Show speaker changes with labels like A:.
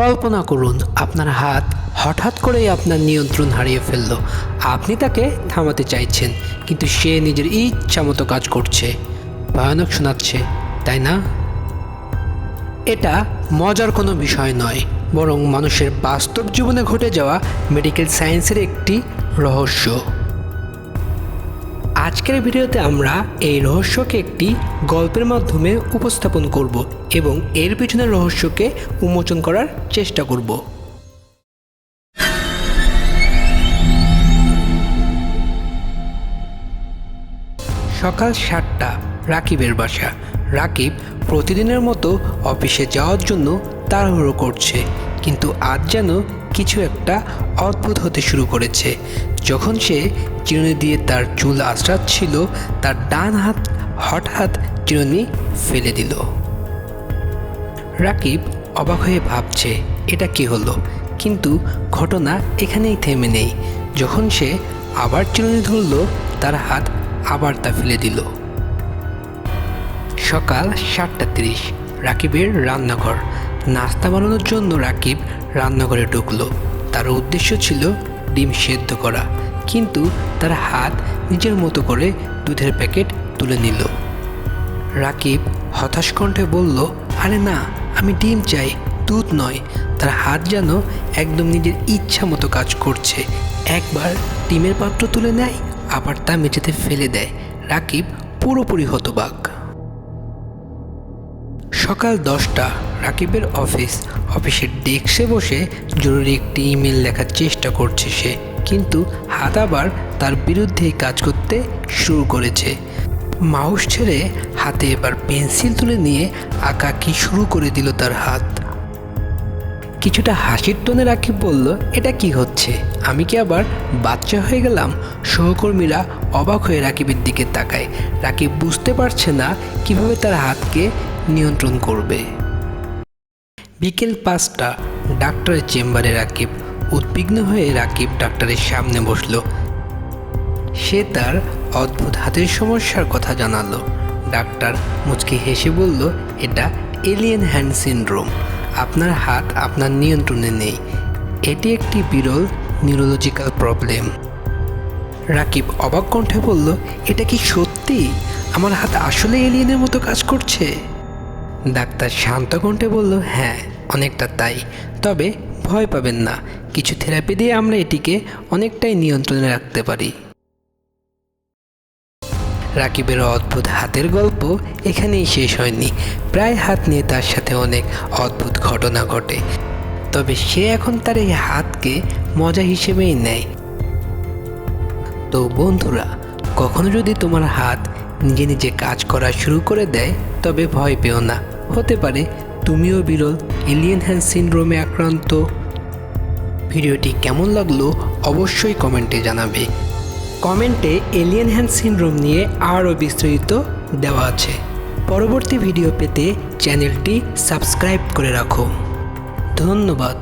A: কল্পনা করুন, আপনার হাত হঠাৎ করেই আপনার নিয়ন্ত্রণ হারিয়ে ফেলল। আপনি তাকে থামাতে চাইছেন, কিন্তু সে নিজের ইচ্ছা মতো কাজ করছে। ভয়ানক শোনাচ্ছে, তাই না? এটা মজার কোনো বিষয় নয়, বরং মানুষের বাস্তব জীবনে ঘটে যাওয়া মেডিকেল সায়েন্সের একটি রহস্য। আজকের ভিডিওতে আমরা এই রহস্যকে একটি গল্পের মাধ্যমে উপস্থাপন করব এবং এর পিছনের রহস্যকে উন্মোচন করার চেষ্টা করব। সকাল সাতটা, রাকিবের বাসা। রাকিব প্রতিদিনের মতো অফিসে যাওয়ার জন্য তাড়াহুড়ো করছে। কিন্তু আজ যেন কিছু একটা অদ্ভুত হতে শুরু করেছে। যখন সে চিরুনি দিয়ে তার চুল আঁচড়াচ্ছিল, তার ডান হাত হঠাৎ চিরুনি ফেলে দিল। রাকিব অবাক হয়ে ভাবছে, এটা কি হলো? কিন্তু ঘটনা এখানেই থেমে নেই। যখন সে আবার চিরুনি ধরল, তার হাত আবার তা ফেলে দিল। সকাল সাতটা তিরিশ, রাকিবের রান্নাঘর। নাস্তা বানানোর জন্য রাকিব রান্নাঘরে ঢুকলো। তার উদ্দেশ্য ছিল ডিম সেদ্ধ করা, কিন্তু তার হাত নিজের মতো করে দুধের প্যাকেট তুলে নিল। রাকিব হতাশ কণ্ঠে বলল, আরে না, আমি ডিম চাই, দুধ নয়। তার হাত যেন একদম নিজের ইচ্ছা মতো কাজ করছে। একবার ডিমের পাত্র তুলে নেয়, আবার তা মেঝেতে ফেলে দেয়। রাকিব পুরোপুরি হতবাক। সকাল দশটা রাকিবের অফিস, অফিসের ডেস্কে বসে জরুরি একটি ইমেল লেখার চেষ্টা করছে সে। কিন্তু হাত আবার তার বিরুদ্ধেই কাজ করতে শুরু করেছে। মাউস ছেড়ে হাতে এবার পেন্সিল তুলে নিয়ে আঁকা কি শুরু করে দিল তার হাত। কিছুটা হাসির টোনে রাকিব বলল, এটা কি হচ্ছে? আমি কি আবার বাচ্চা হয়ে গেলাম? সহকর্মীরা অবাক হয়ে রাকিবের দিকে তাকায়। রাকিব বুঝতে পারছে না কীভাবে তার হাতকে নিয়ন্ত্রণ করবে। বিকেল পাঁচটা ডাক্তারের চেম্বারে রাকিব, উদ্বিগ্ন হয়ে রাকিব ডাক্তারের সামনে বসল। সে তার অদ্ভুত হাতের সমস্যার কথা জানালো। ডাক্তার মুচকি হেসে বলল, এটা এলিয়েন হ্যান্ড সিনড্রোম। আপনার হাত আপনার নিয়ন্ত্রণে নেই। এটি একটি বিরল নিউরোলজিক্যাল প্রবলেম। রাকিব অবাক কণ্ঠে বলল, এটা কি সত্যি? আমার হাত আসলে এলিয়েনের মতো কাজ করছে? ডাক্তার শান্ত কণ্ঠে বলল হ্যাঁ অনেকটা তাই। তবে ভয় পাবেন না, কিছু থেরাপি দিয়ে আমরা এটিকে অনেকটাই নিয়ন্ত্রণে রাখতে পারি। রাকিবের অদ্ভুত হাতের গল্প এখানেই শেষ হয়নি। প্রায় হাত নিয়ে তার সাথে অনেক অদ্ভুত ঘটনা ঘটে। তবে সে এখন তার এই হাতকে মজা হিসেবেই নেয়। তো বন্ধুরা, কখনো যদি তোমার হাত নিজে নিজে কাজ করা শুরু করে দেয়, তবে ভয় পেও না। হতে পারে তুমিও বিরল এলিয়েন হ্যান্ড সিনড্রোমে আক্রান্ত। ভিডিওটি কেমন লাগল অবশ্যই কমেন্টে জানাবে। কমেন্টে এলিয়েন হ্যান্ড সিনড্রোম নিয়ে আরও বিস্তারিত দেওয়া আছে। পরবর্তী ভিডিও পেতে চ্যানেলটি সাবস্ক্রাইব করে রাখো। ধন্যবাদ।